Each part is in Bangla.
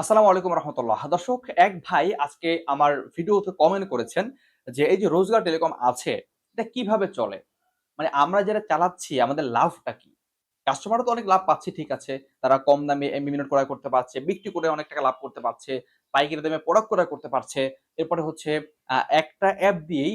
আসসালামু আলাইকুম রহমতুল্লাহ। দর্শক, এক ভাই আজকে আমার ভিডিওতে কমেন্ট করেছেন যে, এই যে রোজগার টেলিকম আছে, এটা কীভাবে চলে? মানে আমরা যারা চালাচ্ছি, আমাদের লাভটা কি? কাস্টমারও তো অনেক লাভ পাচ্ছে, ঠিক আছে। তারা কম দামে মিনিট ক্রয় করতে পারছে, বিক্রি করে অনেক টাকা লাভ করতে পারছে, পাইকারি দামে প্রোডাক্ট ক্রয় করতে পারছে। এরপরে হচ্ছে একটা অ্যাপ দিয়েই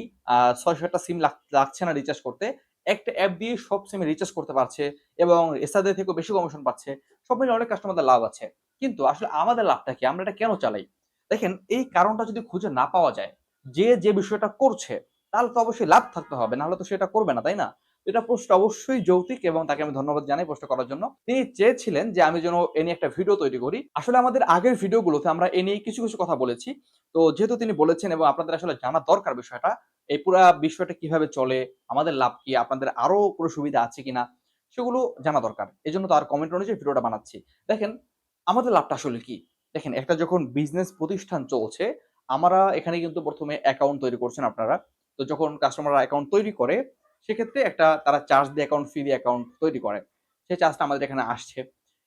ছয়শটা সিম লাগছে না রিচার্জ করতে। একটা অ্যাপ দিয়ে সব সিমে রিচার্জ করতে পারছে এবং এসাদের থেকেও বেশি কমিশন পাচ্ছে। সব মিলে অনেক কাস্টমারদের লাভ আছে। কিন্তু আসলে আমাদের লাভটা কি? আমরা এটা কেন চালাই? দেখেন, এই কারণটা যদি খুঁজে না পাওয়া যায়, যে যে বিষয়টা করছে, তাহলে তো অবশ্যই লাভ থাকতে হবে, নাহলে তো সেটা করবে না, তাই না? এটা পোস্ট অবশ্যই যৌক্তিক এবং তাকে আমি ধন্যবাদ জানাই পোস্ট করার জন্য। তিনি চেয়েছিলেন যে, আমি যেন এ নিয়ে একটা ভিডিও তৈরি করি। আসলে আমাদের আগের ভিডিওগুলোতে আমরা এ নিয়ে কিছু কিছু কথা বলেছি। তো যেহেতু তিনি বলেছেন এবং আপনাদের আসলে জানা দরকার বিষয়টা, এই পুরা বিষয়টা কীভাবে চলে, আমাদের লাভ কি, আপনাদের আরও কোনো সুবিধা আছে কিনা, সেগুলো জানা দরকার। এই জন্য তো আর কমেন্ট অনুযায়ী ভিডিওটা বানাচ্ছি। দেখেন আমাদের লাভটা আসলে কি? দেখেন, একটা যখন বিজনেস প্রতিষ্ঠান চলছে, আমরা এখানে কিন্তু প্রথমে অ্যাকাউন্ট তৈরি করছেন আপনারা। তো যখন কাস্টমাররা অ্যাকাউন্ট তৈরি করে, সেক্ষেত্রে একটা তারা চার্জ দিয়ে অ্যাকাউন্ট ফি দিয়ে অ্যাকাউন্ট তৈরি করে। সেই চার্জটা আমাদের এখানে আসছে।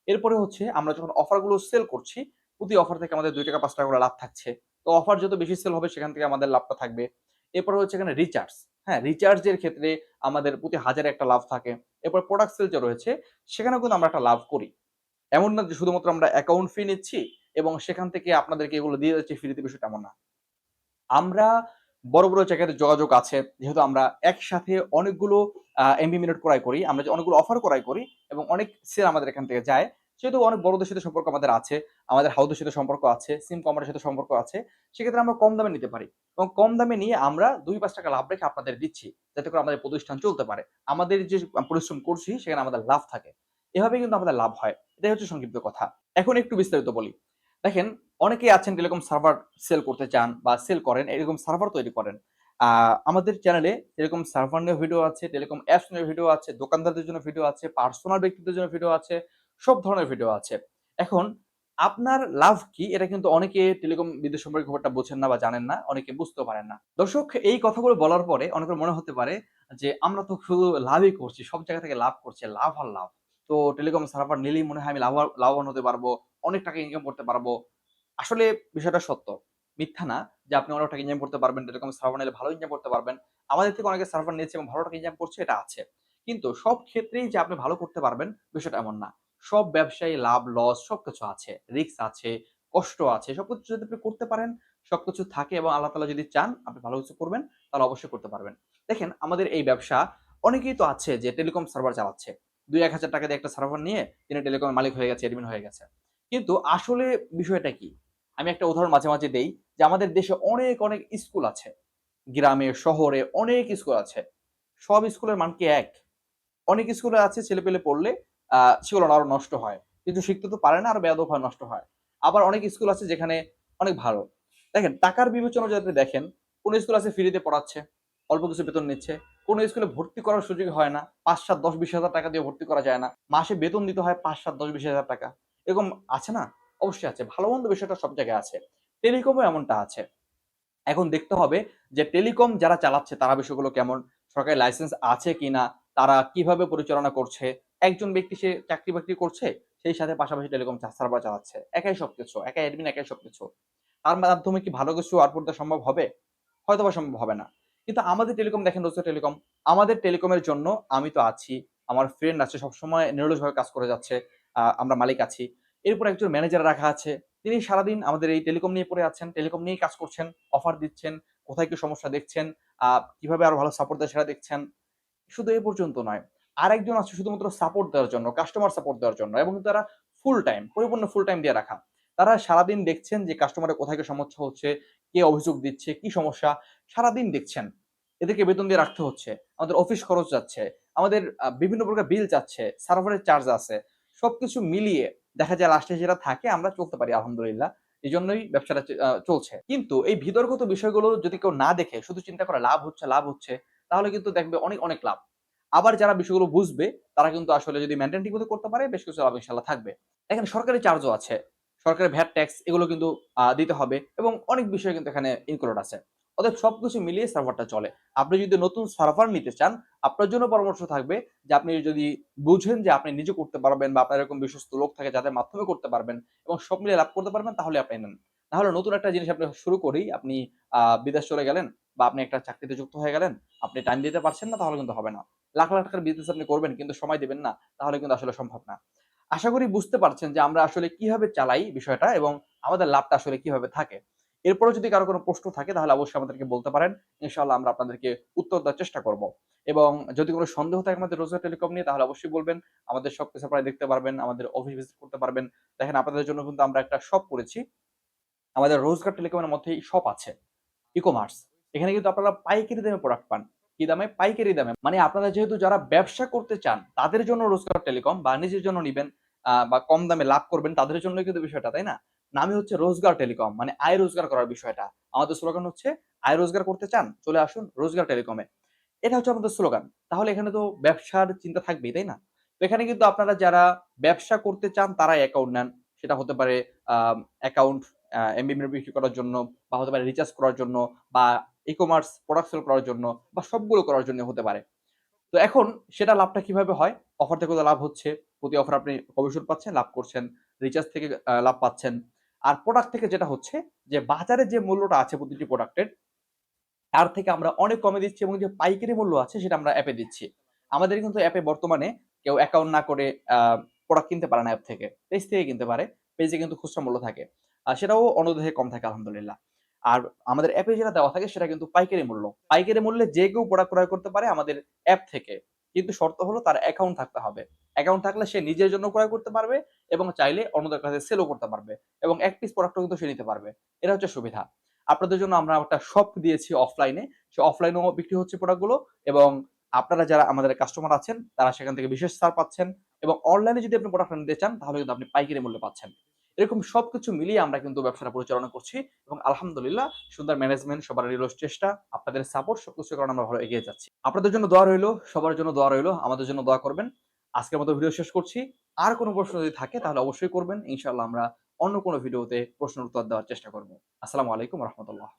এরপরে হচ্ছে, আমরা যখন অফারগুলো সেল করছি, প্রতি অফার থেকে আমাদের দুই টাকা, পাঁচ টাকা করে লাভ থাকছে। তো অফার যত বেশি সেল হবে, সেখান থেকে আমাদের লাভটা থাকবে। এরপরে হচ্ছে এখানে রিচার্জ হ্যাঁ রিচার্জের ক্ষেত্রে আমাদের প্রতি হাজারে একটা লাভ থাকে। এরপর প্রোডাক্ট সেল যে রয়েছে, সেখানেও কিন্তু আমরা একটা লাভ করি। এমন না যে শুধুমাত্র আমরা অ্যাকাউন্ট ফি নিচ্ছি এবং সেখান থেকে আপনাদেরকে এগুলো দিয়ে যাচ্ছি ফ্রিতে বিষয়টা এমন না। আমরা বড় বড় জায়গাতে যোগাযোগ আছে, যেহেতু আমরা একসাথে অনেকগুলো এমবি মিনিট ক্রয় করি, আমরা যে অনেকগুলো অফার ক্রয় করি এবং অনেক সেল আমাদের এখান থেকে যায়, সেহেতু অনেক বড়দের সাথে সম্পর্ক আমাদের আছে, আমাদের হাউদের সাথে সম্পর্ক আছে সিম কমারের সাথে সম্পর্ক আছে, সেক্ষেত্রে আমরা কম দামে নিতে পারি। এবং কম দামে নিয়ে আমরা দুই, পাঁচ টাকা লাভ রেখে আপনাদের দিচ্ছি, যাতে করে আমাদের প্রতিষ্ঠান চলতে পারে। আমাদের যে পরিশ্রম করছি, সেখানে আমাদের লাভ থাকে। এভাবে কিন্তু আমাদের লাভ হয়। এটাই হচ্ছে সংক্ষিপ্ত কথা। এখন একটু বিস্তারিত বলি। দেখেন, অনেকেই আছেন এরকম সার্ভার সেল করতে চান বা সেল করেন, এরকম সার্ভার তৈরি করেন। আমাদের চ্যানেলে এরকম সার্ভার নিয়ে ভিডিও আছে, টেলিকম অ্যাপস নিয়ে ভিডিও আছে, দোকানদারদের জন্য ভিডিও আছে পার্সোনাল ব্যক্তিদের জন্য ভিডিও আছে, সব ধরনের ভিডিও আছে। এখন, আপনার লাভ কি? এটা কিন্তু অনেকে টেলিকম বিদ্যুৎ সম্পর্কে খবরটা বোঝেন না বা জানেন না, অনেকে বুঝতেও পারেন না। দর্শক, এই কথাগুলো বলার পরে অনেকের মনে হতে পারে যে, আমরা তো শুধু লাভই করছি, সব জায়গা থেকে লাভ করছি, লাভ আর লাভ। তো টেলিকম সার্ভার নিলেই মনে হয় আমি লাভ, লাভবান হতে পারব, অনেক টাকা ইনকাম করতে পারব। আসলে বিষয়টা সত্য। মিথ্যা না যে আপনি অনেক টাকা ইনকাম করতে পারবেন, টেলিকম সার্ভার নিলে ভালো ইনকাম করতে পারবেন। আমাদের থেকে অনেকে সার্ভার নিয়েছে এবং ভালো টাকা ইনকাম করছে, এটা আছে। কিন্তু সব ক্ষেত্রেই যে আপনি ভালো করতে পারবেন, বিষয়টা এমন না। সব ব্যবসায়ী লাভ, লস সবকিছু আছে। রিস্ক আছে, কষ্ট আছে, সবকিছু যদি আপনি করতে পারেন, সবকিছু থাকে এবং আল্লাহ তালা যদি চান, আপনি ভালো কিছু করবেন, তাহলে অবশ্যই করতে পারবেন। দেখেন, আমাদের এই ব্যবসা, অনেকেই তো আছে যে টেলিকম সার্ভার চালাচ্ছে। দুই এক হাজার টাকা দিয়ে একটা সার্ভার নিয়ে তিনি টেলিকমের মালিক হয়ে গেছে এডমিন হয়ে গেছে। কিন্তু আসলে বিষয়টা কি? আমি একটা উদাহরণ মাঝে মাঝে দেই যে আমাদের দেশে অনেক অনেক স্কুল আছে। গ্রামে, শহরে অনেক স্কুল আছে। সব স্কুলের মান কি এক? অনেক স্কুলে আছে ছেলে পেলে পড়লে সেগুলো আরও নষ্ট হয়। কিন্তু শিখতে তো পারে না, আর বেয়াদব হয় নষ্ট হয়। আবার অনেক স্কুল আছে যেখানে অনেক ভালো। দেখেন, টাকার বিবেচনা যদি দেখেন, কোন স্কুল আছে ফ্রিতে পড়াচ্ছে, অল্প কিছু বেতন নিচ্ছে। কোন স্কুলে ভর্তি করার সুযোগ হয় না, পাঁচ সাত দশ বিশ হাজার টাকা দিয়ে ভর্তি করা যায় না। মাসে বেতন দিতে হয় পাঁচ সাত দশ বিশ হাজার টাকা। এরকম আছে না? অবশ্যই আছে। ভালো মন্দ বিষয়টা সব জায়গায় আছে। টেলিকমও এমনটা আছে। এখন দেখতে হবে যে টেলিকম যারা চালাচ্ছে, তারা বিষয়গুলো কেমন? সরকারি লাইসেন্স আছে কিনা? তারা কীভাবে পরিচালনা করছে? একজন ব্যক্তি সে চাকরি বাকরি করছে, সেই সাথে পাশাপাশি টেলিকম সার্ভার চালাচ্ছে। একাই সবকিছু, একাই অ্যাডমিন একাই সবকিছু। তার মাধ্যমে কি ভালো কিছু আউটপুট দেওয়া সম্ভব হবে? হয়তো বা সম্ভব হবে না। কিন্তু আমাদের টেলিকম দেখেন রোজ টেলিকম আমাদের টেলিকমের জন্য আমি তো আছি, আমার ফ্রেন্ড আছে, সবসময় নিরলসভাবে কাজ করে যাচ্ছে আমরা মালিক আছি। এরপর একজন ম্যানেজার রাখা আছে, তিনি সারাদিন আমাদের এই টেলিকম নিয়ে পড়ে আছেন টেলিকম নিয়েই কাজ করছেন অফার দিচ্ছেন, কোথায় কি সমস্যা দেখছেন কীভাবে আরও ভালো সাপোর্ট দেয় সেটা দেখছেন। শুধু এই পর্যন্ত নয়, আরেকজন আছে শুধুমাত্র সাপোর্ট দেওয়ার জন্য কাস্টমার সাপোর্ট দেওয়ার জন্য, এবং তারা ফুল টাইম পরিপূর্ণ ফুল টাইম দিয়ে রাখা। তারা সারাদিন দেখছেন যে কাস্টমারের কোথায় সমস্যা হচ্ছে কে অভিযোগ দিচ্ছে, কি সমস্যা, সারাদিন দেখছেন। এদেরকে বেতন দিয়ে রাখতে হচ্ছে, আমাদের অফিস খরচ যাচ্ছে, আমাদের বিভিন্ন প্রকার বিল যাচ্ছে, সার্ভারের চার্জ আছে, সবকিছু মিলিয়ে দেখা যায় লাস্টে যেটা থাকে আমরা চলতে পারি, আলহামদুলিল্লাহ। এই জন্যই ব্যবসাটা চলছে। কিন্তু এই বিতর্কত বিষয়গুলো যদি কেউ না দেখে, শুধু চিন্তা করে লাভ হচ্ছে লাভ হচ্ছে, তাহলে কিন্তু দেখবে অনেক অনেক লাভ। আবার যারা বিষয়গুলো বুঝবে, তারা কিন্তু আসলে যদি মেনটেন ঠিক করতে পারে, বেশ কিছু লাভ ইনশাল্লাহ থাকবে। এখানে সরকারি চার্জও আছে। সরকারি ভ্যাট, ট্যাক্স এগুলো কিন্তু দিতে হবে এবং অনেক বিষয় কিন্তু এখানে ইনক্লুড আছে। অতএব সবকিছু মিলিয়ে সার্ভারটা চলে। আপনি যদি নতুন সার্ভার নিতে চান, আপনার জন্য পরামর্শ থাকবে যে আপনি যদি বুঝেন যে আপনি নিজে করতে পারবেন বা আপনার এরকম বিশ্বস্ত লোক থাকে যাদের মাধ্যমে করতে পারবেন এবং সব মিলিয়ে লাভ করতে পারবেন, তাহলে আপনি নেন। তাহলে নতুন একটা জিনিস আপনি শুরু করেই আপনি বিদেশ চলে গেলেন বা আপনি একটা চাকরিতে যুক্ত হয়ে গেলেন, আপনি টাইম দিতে পারছেন না, তাহলে কিন্তু হবে না। লাখ লাখ টাকার বিজনেস আপনি করবেন কিন্তু সময় দিবেন না, তাহলে কিন্তু আসলে সম্ভব না। আশা করি বুঝতে পারছেন যে আমরা আসলে কীভাবে চালাই বিষয়টা এবং আমাদের লাভটা আসলে কীভাবে থাকে। এরপরে যদি কারও কোনো প্রশ্ন থাকে, তাহলে অবশ্যই আমাদেরকে বলতে পারেন। ইনশাআল্লাহ আমরা আপনাদেরকে উত্তর দেওয়ার চেষ্টা করব। এবং যদি কোনো সন্দেহ থাকে আমাদের রোজগার টেলিকম নিয়ে, তাহলে অবশ্যই বলবেন। আমাদের সব কিছু আপনারা দেখতে পারবেন, আমাদের অফিস ভিজিট করতে পারবেন। দেখেন, আপনাদের জন্য কিন্তু আমরা একটা শপ করেছি। আমাদের রোজগার টেলিকমের মধ্যেই শপ আছে ই কমার্স এখানে কিন্তু আপনারা পাইকারি দামে প্রোডাক্ট পান। কি দামে? পাইকারি দামে। মানে আপনারা যেহেতু যারা ব্যবসা করতে চান, তাদের জন্য রোজগার টেলিকম বা নিজের জন্য নিবেন। বা কম দামে লাভ করবেন তাদের জন্য কিন্তু বিষয়টা, তাই না? নামই হচ্ছে রোজগার টেলিকম মানে আয় রোজগার করার বিষয়টা। আমাদের স্লোগান হচ্ছে, আয় রোজগার করতে চান, চলে আসুন রোজগার টেলিকমে। এটা হচ্ছে আমাদের স্লোগান। তাহলে এখানে তো ব্যবসার চিন্তা থাকবেই, তাই না? তো এখানে কিন্তু আপনারা যারা ব্যবসা করতে চান, তারাই অ্যাকাউন্ট নেন। সেটা হতে পারে অ্যাকাউন্ট এমবি বিক্রি করার জন্য, বা হতে পারে রিচার্জ করার জন্য, বা ই কমার্স প্রোডাক্ট সেল করার জন্য, বা সবগুলো করার জন্য হতে পারে। তো এখন সেটা লাভটা কীভাবে হয়? অফার থেকে লাভ হচ্ছে। প্রতি অফার আপনি কমিশন পাচ্ছেন, লাভ করছেন রিচার্জ থেকে লাভ পাচ্ছেন। আর প্রোডাক্ট থেকে যেটা হচ্ছে যে, বাজারে যে মূল্যটা আছে প্রতিটি প্রোডাক্টের তার থেকে আমরা অনেক কমে দিচ্ছি এবং যে পাইকারি মূল্য আছে সেটা আমরা অ্যাপে দিচ্ছি। আমাদের কিন্তু অ্যাপে বর্তমানে কেউ অ্যাকাউন্ট না করে প্রোডাক্ট কিনতে পারে না অ্যাপ থেকে। পেজ থেকে কিনতে পারে পেজে কিন্তু খুচরা মূল্য থাকে। আর সেটাও অন্য দেশে কম থাকে, আলহামদুলিল্লাহ। আর আমাদের অ্যাপে যেটা দেওয়া থাকে সেটা কিন্তু পাইকারি মূল্য। পাইকারি মূল্যে যে কেউ প্রোডাক্ট ক্রয় করতে পারে আমাদের অ্যাপ থেকে। কিন্তু শর্ত হলো তার অ্যাকাউন্ট থাকতে হবে। অ্যাকাউন্ট থাকলে সে নিজের জন্য ক্রয় করতে পারবে এবং চাইলে অন্যদের কাছে সেলও করতে পারবে এবং এক পিস প্রোডাক্টও কিন্তু সে নিতে পারবে। এটা হচ্ছে সুবিধা। আপনাদের জন্য আমরা একটা শপ দিয়েছি অফলাইনে সে অফলাইনেও বিক্রি হচ্ছে প্রোডাক্টগুলো এবং আপনারা যারা আমাদের কাস্টমার আছেন, তারা সেখান থেকে বিশেষ ছাড় পাচ্ছেন এবং অনলাইনে যদি আপনি প্রোডাক্ট নিতে চান, তাহলে কিন্তু আপনি পাইকারি মূল্যে পাচ্ছেন। এরকম সবকিছু মিলিয়ে আমরা কিন্তু ব্যবসাটা পরিচালনা করছি এবং আলহামদুলিল্লাহ সুন্দর ম্যানেজমেন্ট সবার রিলো চেষ্টা, আপনাদের সাপোর্ট সবকিছু কারণে আমরা ভালো এগিয়ে যাচ্ছি। আপনাদের জন্য দোয়া রইল, সবার জন্য দোয়া রইল, আমাদের জন্য দোয়া করবেন। আজকের মতো ভিডিও শেষ করছি। আর কোনো প্রশ্ন যদি থাকে, তাহলে অবশ্যই করবেন। ইনশাল্লাহ আমরা অন্য কোনো ভিডিওতে প্রশ্ন উত্তর দেওয়ার চেষ্টা করব। আসসালামু আলাইকুম রহমতুল্লাহ।